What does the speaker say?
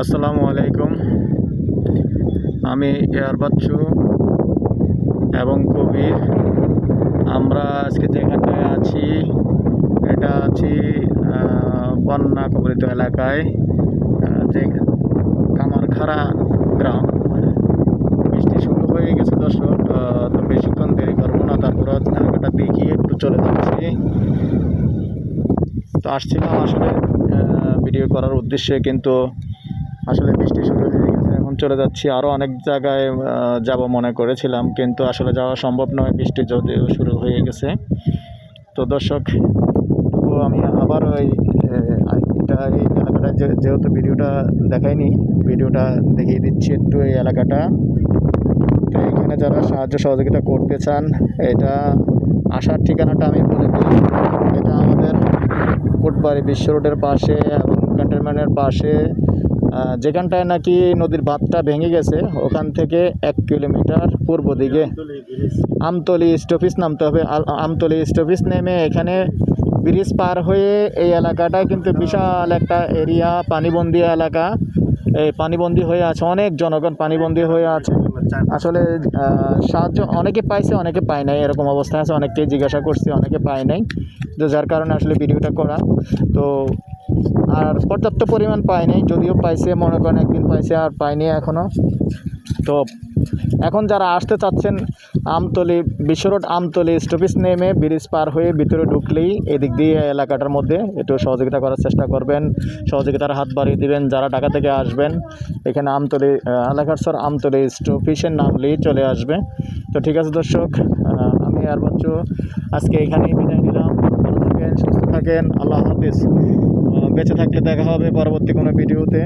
আসসালামু আলাইকুম। আমি এয়ার বাচ্চু এবং কবির। আমরা আজকে যেখানটায় আছি, এটা আছি বন্যা কবলিত এলাকায় যে কামারখাড়া গ্রাম। বৃষ্টি শুরু হয়ে গেছে দর্শক তো বেশিক্ষণ দেরি করব না, তারপর জায়গাটা দেখিয়ে একটু চলে যাচ্ছি। তো আসছিলাম আসলে ভিডিও করার উদ্দেশ্যে, কিন্তু আসলে বৃষ্টি শুরু হয়ে গেছে। এখন চলে যাচ্ছি। আরও অনেক জায়গায় যাব মনে করেছিলাম, কিন্তু আসলে যাওয়া সম্ভব নয়। বৃষ্টি যদিও শুরু হয়ে গেছে। তো দর্শক তবুও আমি আবার ওই এটা এই এলাকাটা যেহেতু ভিডিওটা দেখাইনি, ভিডিওটা দেখিয়ে দিচ্ছি একটু এই এলাকাটা। তো এখানে যারা সাহায্য সহযোগিতা করতে চান, এটা আসার ঠিকানাটা আমি বলে দিই। এটা আমাদের কোটবাড়ি বিশ্ব রোডের পাশে এবং ক্যান্টনমেন্টের পাশে যেখানটায় নাকি নদীর বাঁধটা ভেঙে গেছে, ওখান থেকে এক কিলোমিটার পূর্ব দিকে। আমতলি স্টপিস নামতে হবে। আমতলি স্টপিস নেমে এখানে ব্রিজ পার হয়ে এই এলাকাটায় কিন্তু বিশাল একটা এরিয়া, পানিবন্দি এলাকা। এই পানিবন্দি হয়ে আছে অনেক জনগণ পানিবন্দি হয়ে আছে। আসলে সাহায্য অনেকে পাইছে, অনেকে পায় নাই, এরকম অবস্থা আছে। অনেককেই জিজ্ঞাসা করছি, অনেকে পায় নাই। তো যার কারণে আসলে ভিডিওটা করা। তো আর পর্যাপ্ত পরিমাণ পায় নাই যদিও পাইছে, মনে করেন একদিন পাইছে আর পায়নি এখনও তো এখন যারা আসতে চাচ্ছেন, আমতলি, বিশ্ব রোড আমতলি স্টপিস নেমে ব্রিজ পার হয়ে ভিতরে ঢুকলেই এদিক দিয়ে এলাকাটার মধ্যে একটু সহযোগিতা করার চেষ্টা করবেন, সহযোগিতার হাত বাড়িয়ে দিবেন, যারা ঢাকা থেকে আসবেন, এখানে আমতলি এলাকার স্যার আমতলি স্টপিসের নামলেই চলে আসবে। তো ঠিক আছে দর্শক আমি আর বাচ্চু আজকে এখানেই বিদায় নিলাম। থাকেন, সুস্থ থাকেন, আল্লাহ হাফিজ। বেঁচে থাকলে দেখা হবে পরবর্তী কোনো ভিডিওতে।